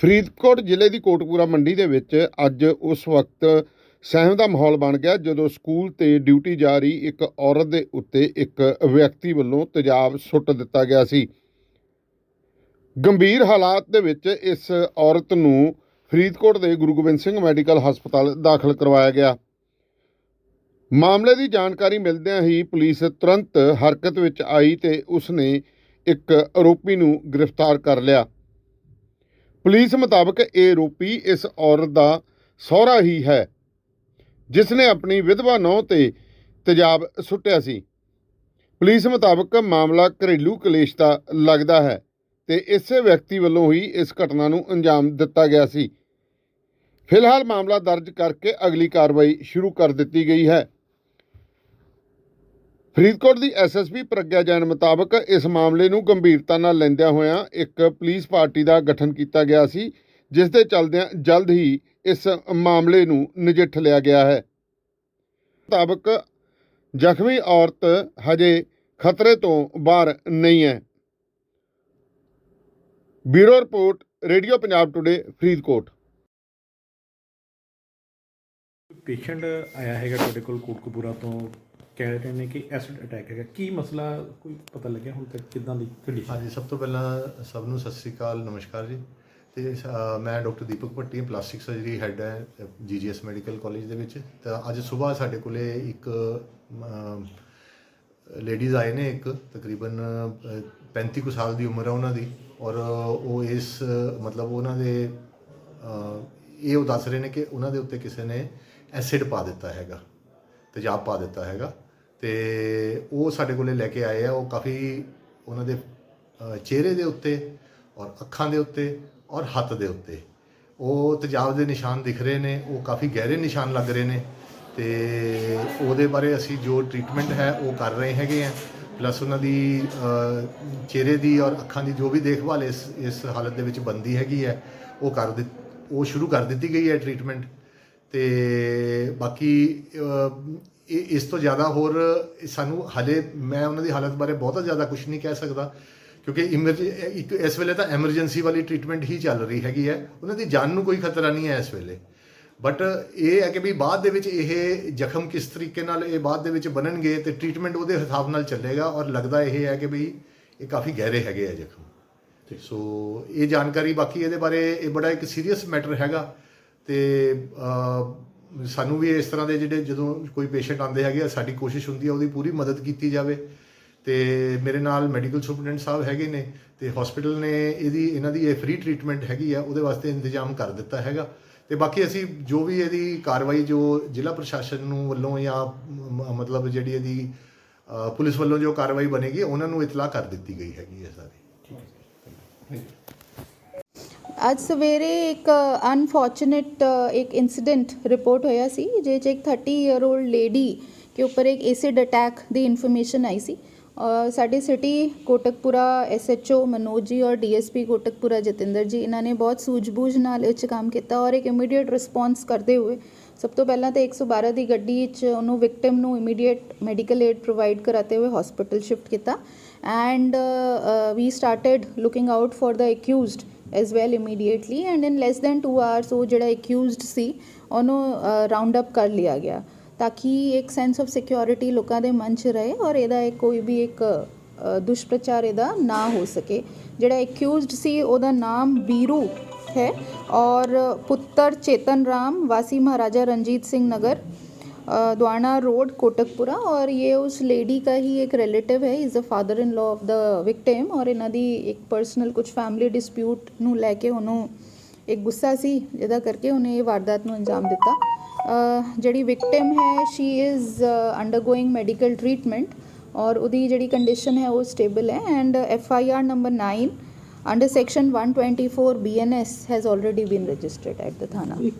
ਫਰੀਦਕੋਟ ਜ਼ਿਲ੍ਹੇ ਦੀ ਕੋਟਪੂਰਾ ਮੰਡੀ ਦੇ ਵਿੱਚ ਅੱਜ ਉਸ ਵਕਤ ਸਹਿਮ ਦਾ ਮਾਹੌਲ ਬਣ ਗਿਆ ਜਦੋਂ ਸਕੂਲ ਤੇ ਡਿਊਟੀ ਜਾ ਰਹੀ ਇੱਕ ਔਰਤ ਦੇ ਉੱਤੇ ਇੱਕ ਵਿਅਕਤੀ ਵੱਲੋਂ ਤੇਜ਼ਾਬ ਸੁੱਟ ਦਿੱਤਾ ਗਿਆ ਸੀ। ਗੰਭੀਰ ਹਾਲਾਤ ਦੇ ਵਿੱਚ ਇਸ ਔਰਤ ਨੂੰ ਫਰੀਦਕੋਟ ਦੇ ਗੁਰੂ ਗੋਬਿੰਦ ਸਿੰਘ ਮੈਡੀਕਲ ਹਸਪਤਾਲ ਦਾਖਲ ਕਰਵਾਇਆ ਗਿਆ। ਮਾਮਲੇ ਦੀ ਜਾਣਕਾਰੀ ਮਿਲਦਿਆਂ ਹੀ ਪੁਲਿਸ ਤੁਰੰਤ ਹਰਕਤ ਵਿੱਚ ਆਈ ਤੇ ਉਸਨੇ ਇੱਕ ਆਰੋਪੀ ਨੂੰ ਗ੍ਰਿਫਤਾਰ ਕਰ ਲਿਆ। ਪੁਲਿਸ ਮੁਤਾਬਕ ਇਹ ਆਰੋਪੀ ਇਸ ਔਰਤ ਦਾ ਸਹੁਰਾ ਹੀ ਹੈ ਜਿਸ ਨੇ ਆਪਣੀ ਵਿਧਵਾ ਨੌਂ ਤੇ ਤੇਜ਼ਾਬ ਸੁੱਟਿਆ ਸੀ। ਪੁਲਿਸ ਮੁਤਾਬਕ ਮਾਮਲਾ ਘਰੇਲੂ ਕਲੇਸ਼ ਦਾ ਲੱਗਦਾ ਹੈ ਤੇ ਇਸੇ ਵਿਅਕਤੀ ਵੱਲੋਂ ਹੀ ਇਸ ਘਟਨਾ ਨੂੰ ਅੰਜਾਮ ਦਿੱਤਾ ਗਿਆ ਸੀ। ਫਿਲਹਾਲ ਮਾਮਲਾ ਦਰਜ ਕਰਕੇ ਅਗਲੀ ਕਾਰਵਾਈ ਸ਼ੁਰੂ ਕਰ ਦਿੱਤੀ ਗਈ ਹੈ। ਫਰੀਦਕੋਟ ਦੀ ਐਸਐਸਪੀ ਪ੍ਰਗਿਆ ਜੈਨ ਮੁਤਾਬਕ ਇਸ ਮਾਮਲੇ ਨੂੰ ਗੰਭੀਰਤਾ ਨਾਲ ਲੈਂਦਿਆਂ ਹੋਇਆਂ ਇੱਕ ਪੁਲਿਸ ਪਾਰਟੀ ਦਾ ਗਠਨ ਕੀਤਾ ਗਿਆ ਸੀ, ਜਿਸ ਦੇ ਚੱਲਦਿਆਂ ਜਲਦ ਹੀ ਇਸ ਮਾਮਲੇ ਨੂੰ ਨਜਿੱਠ ਲਿਆ ਗਿਆ ਹੈ। ਮੁਤਾਬਕ ਜ਼ਖਮੀ ਔਰਤ ਹਜੇ ਖਤਰੇ ਤੋਂ ਬਾਹਰ ਨਹੀਂ ਹੈ। Bureau report, radio Punjab today, Faridkot. Patient ਆਇਆ ਹੈਗਾ ਤੁਹਾਡੇ ਕੋਲ ਕੋਟਕਪੂਰਾ ਤੋਂ। ਕਹਿ ਰਹੇ ਨੇ ਕਿ ਐਸਿਡ ਅਟੈਕ ਹੈਗਾ। ਕੀ ਮਸਲਾ ਕੋਈ ਪਤਾ ਲੱਗਿਆ ਹੁਣ ਤੱਕ ਕਿੱਦਾਂ ਦੀ ਕੰਡੀਸ਼ਨ ਹਾਂਜੀ ਸਭ ਤੋਂ ਪਹਿਲਾਂ ਸਭ ਨੂੰ ਸਤਿ ਸ੍ਰੀ ਅਕਾਲ ਨਮਸਕਾਰ ਜੀ। ਤੇ ਅ, ਮੈਂ doctor Deepak Bhatti plastic surgery head ਹੈ ਜੀਜੀਐਸ ਮੈਡੀਕਲ ਕਾਲਜ ਦੇ ਵਿੱਚ। ਤਾਂ ਅੱਜ ਸਵੇਰ ਸਾਡੇ ਕੋਲੇ ਇੱਕ ਲੇਡੀਜ਼ ਆਏ ਨੇ ਇੱਕ ਤਕਰੀਬਨ ਅ, 35 ਕੁ ਸਾਲ ਦੀ ਉਮਰ ਹੈ ਉਹਨਾਂ ਦੀ। ਔਰ ਉਹ ਇਸ ਮਤਲਬ ਉਹਨਾਂ ਦੇ ਅ, ਇਹ ਉਹ ਦੱਸ ਰਹੇ ਨੇ ਕਿ ਉਹਨਾਂ ਦੇ ਉੱਤੇ ਕਿਸੇ ਨੇ ਐਸਿਡ ਪਾ ਦਿੱਤਾ ਹੈਗਾ। ਤੇਜ਼ਾਬ ਪਾ ਦਿੱਤਾ ਹੈਗਾ। ਤੇ ਉਹ ਸਾਡੇ ਕੋਲੇ ਲੈ ਕੇ ਆਏ ਆ, ਉਹ ਕਾਫੀ ਉਹਨਾਂ ਦੇ ਚਿਹਰੇ ਦੇ ਉੱਤੇ ਔਰ ਅੱਖਾਂ ਦੇ ਉੱਤੇ ਔਰ ਹੱਥ ਦੇ ਉੱਤੇ। ਉਹ ਤਜਾਬ ਦੇ ਨਿਸ਼ਾਨ ਦਿਖ ਰਹੇ ਨੇ, ਉਹ ਕਾਫੀ ਗਹਿਰੇ ਨਿਸ਼ਾਨ ਲੱਗ ਰਹੇ ਨੇ ਤੇ ਉਹਦੇ ਬਾਰੇ ਅਸੀਂ ਜੋ ਟ੍ਰੀਟਮੈਂਟ ਹੈ ਉਹ ਕਰ ਰਹੇ ਹੈਗੇ ਆ। ਪਲੱਸ ਉਹਨਾਂ ਦੀ ਚਿਹਰੇ ਦੀ ਔਰ ਅੱਖਾਂ ਦੀ ਜੋ ਵੀ ਦੇਖਭਾਲ ਇਸ ਇਸ ਹਾਲਤ ਦੇ ਵਿੱਚ ਬੰਦੀ ਹੈਗੀ ਹੈ, ਉਹ ਕਰ ਦਿੱ, ਉਹ ਸ਼ੁਰੂ ਕਰ ਦਿੱਤੀ ਗਈ ਹੈ ਟ੍ਰੀਟਮੈਂਟ ਤੇ ਬਾਕੀ ਇਸ ਤੋਂ ਜ਼ਿਆਦਾ ਹੋਰ ਸਾਨੂੰ ਹਲੇ ਮੈਂ ਉਹਨਾਂ ਦੀ ਹਾਲਤ ਬਾਰੇ ਬਹੁਤਾ ਜ਼ਿਆਦਾ ਕੁਝ ਨਹੀਂ ਕਹਿ ਸਕਦਾ ਕਿਉਂਕਿ ਇੱਕ ਇਸ ਵੇਲੇ ਤਾਂ ਐਮਰਜੈਂਸੀ ਵਾਲੀ ਟ੍ਰੀਟਮੈਂਟ ਹੀ ਚੱਲ ਰਹੀ ਹੈਗੀ ਹੈ ਉਹਨਾਂ ਦੀ ਜਾਨ ਨੂੰ ਕੋਈ ਖਤਰਾ ਨਹੀਂ ਹੈ ਇਸ ਵੇਲੇ। ਬਟ ਇਹ ਹੈ ਕਿ ਵੀ ਬਾਅਦ ਦੇ ਵਿੱਚ ਇਹ ਜ਼ਖਮ ਕਿਸ ਤਰੀਕੇ ਨਾਲ ਇਹ ਬਾਅਦ ਦੇ ਵਿੱਚ ਬਣਨਗੇ ਤੇ ਟ੍ਰੀਟਮੈਂਟ ਉਹਦੇ ਹਿਸਾਬ ਨਾਲ ਚੱਲੇਗਾ ਔਰ ਲੱਗਦਾ ਇਹ ਹੈ ਕਿ ਵੀ ਇਹ ਕਾਫੀ ਗਹਿਰੇ ਹੈਗੇ ਆ ਜ਼ਖਮ। ਸੋ ਇਹ ਜਾਣਕਾਰੀ ਬਾਕੀ ਇਹਦੇ ਬਾਰੇ ਇਹ ਬੜਾ ਇੱਕ ਸੀਰੀਅਸ ਮੈਟਰ ਹੈਗਾ ਤੇ ਸਾਨੂੰ ਵੀ ਇਸ ਤਰ੍ਹਾਂ ਦੇ ਜਿਹੜੇ ਜਦੋਂ ਕੋਈ ਪੇਸ਼ੈਂਟ ਆਉਂਦੇ ਹੈਗੇ ਆ ਸਾਡੀ ਕੋਸ਼ਿਸ਼ ਹੁੰਦੀ ਹੈ ਉਹਦੀ ਪੂਰੀ ਮਦਦ ਕੀਤੀ ਜਾਵੇ। ਤੇ ਮੇਰੇ ਨਾਲ ਮੈਡੀਕਲ ਸੁਪਰਡੈਂਟ ਸਾਹਿਬ ਹੈਗੇ ਨੇ ਤੇ ਹਸਪੀਟਲ ਨੇ ਇਹਦੀ ਇਹਨਾਂ ਦੀ ਇਹ ਫ੍ਰੀ ਟ੍ਰੀਟਮੈਂਟ ਹੈਗੀ ਆ ਉਹਦੇ ਵਾਸਤੇ ਇੰਤਜ਼ਾਮ ਕਰ ਦਿੱਤਾ ਹੈਗਾ। ਤੇ ਬਾਕੀ ਅਸੀਂ ਜੋ ਵੀ ਇਹਦੀ ਕਾਰਵਾਈ ਜੋ ਜ਼ਿਲ੍ਹਾ ਪ੍ਰਸ਼ਾਸਨ ਨੂੰ ਵੱਲੋਂ ਜਾਂ ਮਤਲਬ ਜਿਹੜੀ ਇਹਦੀ ਪੁਲਿਸ ਵੱਲੋਂ ਜੋ ਕਾਰਵਾਈ ਬਣੇਗੀ ਉਹਨਾਂ ਨੂੰ ਇਤਲਾਹ ਕਰ ਦਿੱਤੀ ਗਈ ਹੈਗੀ ਹੈ ਸਾਰੀ। ਅੱਜ ਸਵੇਰੇ ਇੱਕ ਅਨਫੋਰਚੂਨੇਟ ਇੱਕ ਇਨਸੀਡੈਂਟ ਰਿਪੋਰਟ ਹੋਇਆ ਸੀ, ਜਿਹਦੇ 'ਚ ਇੱਕ 30 ਇਅਰ 올ਡ ਲੇਡੀ ਕੇ ਉੱਪਰ ਇੱਕ ਐਸਿਡ ਅਟੈਕ ਦੀ ਇਨਫੋਰਮੇਸ਼ਨ ਆਈ ਸੀ। ਸਾਡੇ ਸਿਟੀ ਕੋਟਕਪੁਰਾ ਐਸਐਚਓ ਮਨੋਜ ਜੀ ਔਰ ਡੀਐਸਪੀ ਕੋਟਕਪੁਰਾ ਜਤਿੰਦਰ ਜੀ, ਇਹਨਾਂ ਨੇ ਬਹੁਤ ਸੂਝਬੂਝ ਨਾਲ ਇਹ 'ਚ ਕੰਮ ਕੀਤਾ ਔਰ ਇੱਕ ਇਮੀਡੀਏਟ ਰਿਸਪੌਂਸ ਕਰਦੇ ਹੋਏ, ਸਭ ਤੋਂ ਪਹਿਲਾਂ ਤਾਂ 112 ਦੀ ਗੱਡੀ 'ਚ ਉਹਨੂੰ ਵਿਕਟਿਮ ਨੂੰ ਇਮੀਡੀਏਟ ਮੈਡੀਕਲ ਏਡ ਪ੍ਰੋਵਾਈਡ ਕਰਾਤੇ ਹੋਏ ਹਸਪੀਟਲ ਸ਼ਿਫਟ ਕੀਤਾ। And we started looking out for the accused as well immediately and in less than 2 hours ਉਹ ਜਿਹੜਾ ਐਕਿਊਜ਼ਡ ਸੀ, ਉਹਨੂੰ ਰਾਉਂਡ ਅਪ ਕਰ ਲਿਆ ਗਿਆ, ਤਾਂ ਕਿ ਇੱਕ ਸੈਂਸ ਆਫ ਸਿਕਿਉਰਿਟੀ ਲੋਕਾਂ ਦੇ ਮਨ 'ਚ ਰਹੇ ਔਰ ਇਹਦਾ ਇੱਕ ਕੋਈ ਵੀ ਇੱਕ ਦੁਸ਼ਪ੍ਰਚਾਰ ਇਹਦਾ ਨਾ ਹੋ ਸਕੇ। ਜਿਹੜਾ ਐਕਿਊਜ਼ਡ ਸੀ, ਉਹਦਾ ਨਾਮ ਬੀਰੂ ਹੈ ਔਰ ਪੁੱਤਰ ਚੇਤਨ ਰਾਮ, ਵਾਸੀ ਮਹਾਰਾਜਾ ਰਣਜੀਤ ਸਿੰਘ ਨਗਰ। अ, द्वाना रोड कोटकपुरा और ये उस लेडी का ही एक रिलेटिव है is the father in law of the victim और ਇਹਨਾਂ ਦੀ ਇੱਕ ਪਰਸਨਲ ਕੁਝ ਫੈਮਿਲੀ ਡਿਸਪਿਊਟ ਨੂੰ ਲੈ ਕੇ ਉਹਨੂੰ ਇੱਕ ਗੁੱਸਾ ਸੀ ਜਿਹਦਾ ਕਰਕੇ ਉਹਨੇ ਇਹ ਵਾਰਦਾਤ ਨੂੰ ਅੰਜਾਮ ਦਿੱਤਾ ਅ, ਜਿਹੜੀ ਵਿਕਟਿਮ ਹੈ she is undergoing medical treatment ਔਰ ਉਹਦੀ ਜਿਹੜੀ ਕੰਡੀਸ਼ਨ ਹੈ ਉਹ ਸਟੇਬਲ ਹੈ and F I R number 9 under section 124 bns has already been registered at the thana ਇਹ